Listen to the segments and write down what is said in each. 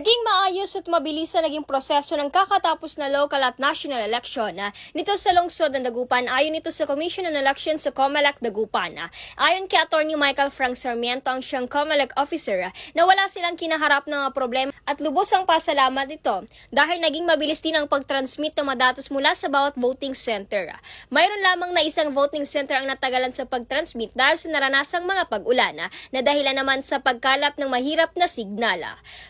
Naging maayos at mabilis na naging proseso ng kakatapos na local at national election na nito sa lungsod ng Dagupan ayon ito sa Commission on Elections sa COMELEC Dagupan. Ayon kay Attorney Michael Frank Sarmiento ang siyang COMELEC officer na wala silang kinaharap ng problema at lubos ang pasalamat nito dahil naging mabilis din ang pag-transmit ng mga datos mula sa bawat voting center. Mayroon lamang na isang voting center ang natagalan sa pag-transmit dahil sa naranasang mga pag-ulan na dahilan naman sa pagkalap ng mahirap na signal.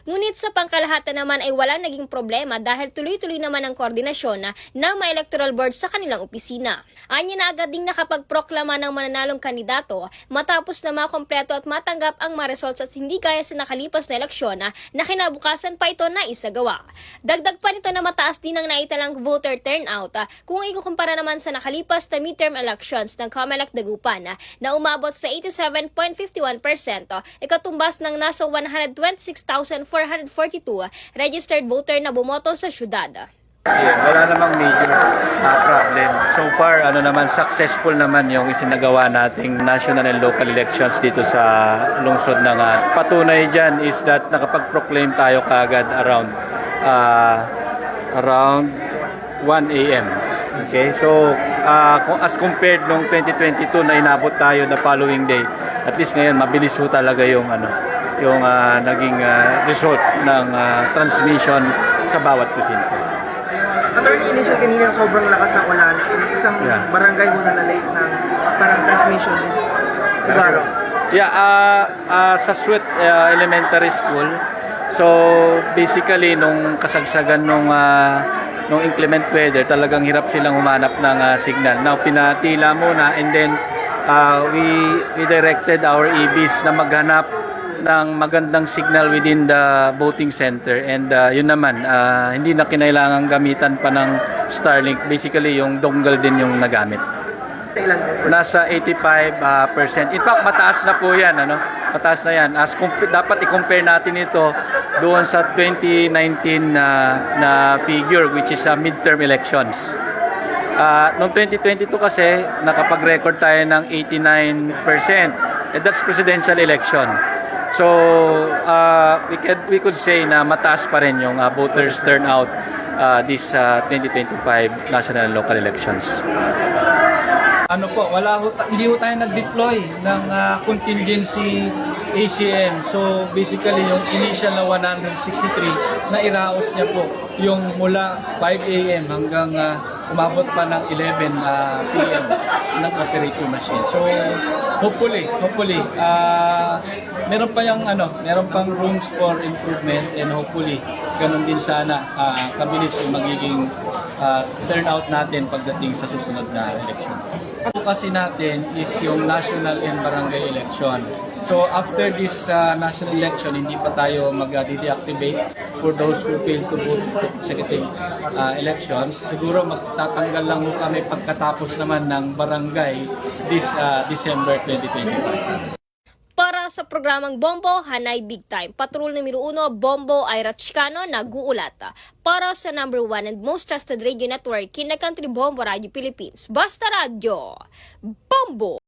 Ngunit sa pangkalahatan naman ay wala naging problema dahil tuloy-tuloy naman ang koordinasyon na ng mga electoral board sa kanilang opisina. Anya na agad ding nakapagproklama ng mananalong kandidato matapos na makompleto at matanggap ang mga results at hindi gaya sa nakalipas na eleksyon na, na kinabukasan pa ito na isagawa. Dagdag pa nito na mataas din ang naitalang voter turnout ah, kung ikukumpara naman sa nakalipas na midterm elections ng Comelec Dagupan na, na umabot sa 87.51%, ah, ikatumbas ng nasa 126,442 registered voter na bumoto sa syudad. Wala namang major uh, problem. So far, ano naman, successful naman yung isinagawa nating national and local elections dito sa lungsod ng uh, Patunay dyan is that nakapag-proclaim tayo kaagad around uh, around 1 a.m. Okay, so uh, as compared nung 2022 na inabot tayo the following day, at least ngayon mabilis ho talaga yung ano, yung uh, naging uh, result ng uh, transmission sa bawat presinto. Attorney, initial kanina sobrang lakas ng ulan. Isang Yeah. barangay mo na na-late ng parang transmission is Igaro. Yeah, uh, uh, sa Sweet uh, Elementary School. So basically nung kasagsagan nung uh, nung inclement weather, talagang hirap silang humanap ng uh, signal. Now pinatila muna and then uh, we we directed our EBs na maghanap ng magandang signal within the voting center and uh, yun naman uh, hindi na kinailangan gamitan pa ng Starlink basically yung dongle din yung nagamit nasa 85%. uh, percent. In fact, mataas na po 'yan, ano? Mataas na 'yan. As dapat i-compare natin ito doon sa 2019 na na figure which is sa midterm elections. Ah, noong 2022 kasi nakapag-record tayo ng 89%. And that's presidential election. So, uh, we could we could say na mataas pa rin yung uh, voters turnout uh, this uh, 2025 national and local elections. Ano po, wala ho, hindi ho tayo nag-deploy ng ah, contingency ACM. So basically yung initial na 163 na iraos niya po yung mula 5 AM hanggang ah, umabot pa ng 11 ah, PM ng operating machine. So hopefully, hopefully ah, meron pa yung ano, meron pang rooms for improvement and hopefully ganun din sana ah, kabilis yung magiging ah, turnout natin pagdating sa susunod na election. Kasi natin is yung national and barangay election. So after this uh, national election, hindi pa tayo mag-deactivate for those who fail to vote for consecutive uh, elections. Siguro magtatanggal lang ho kami pagkatapos naman ng barangay this uh, December 2025. Sa programang Bombo, Hanay Big Time. Patrol numero 1, Bombo Ira Chicano, naguulat. Para sa number 1 and most trusted radio network, Kina Country Bombo Radio Philippines. Basta Radio. Bombo!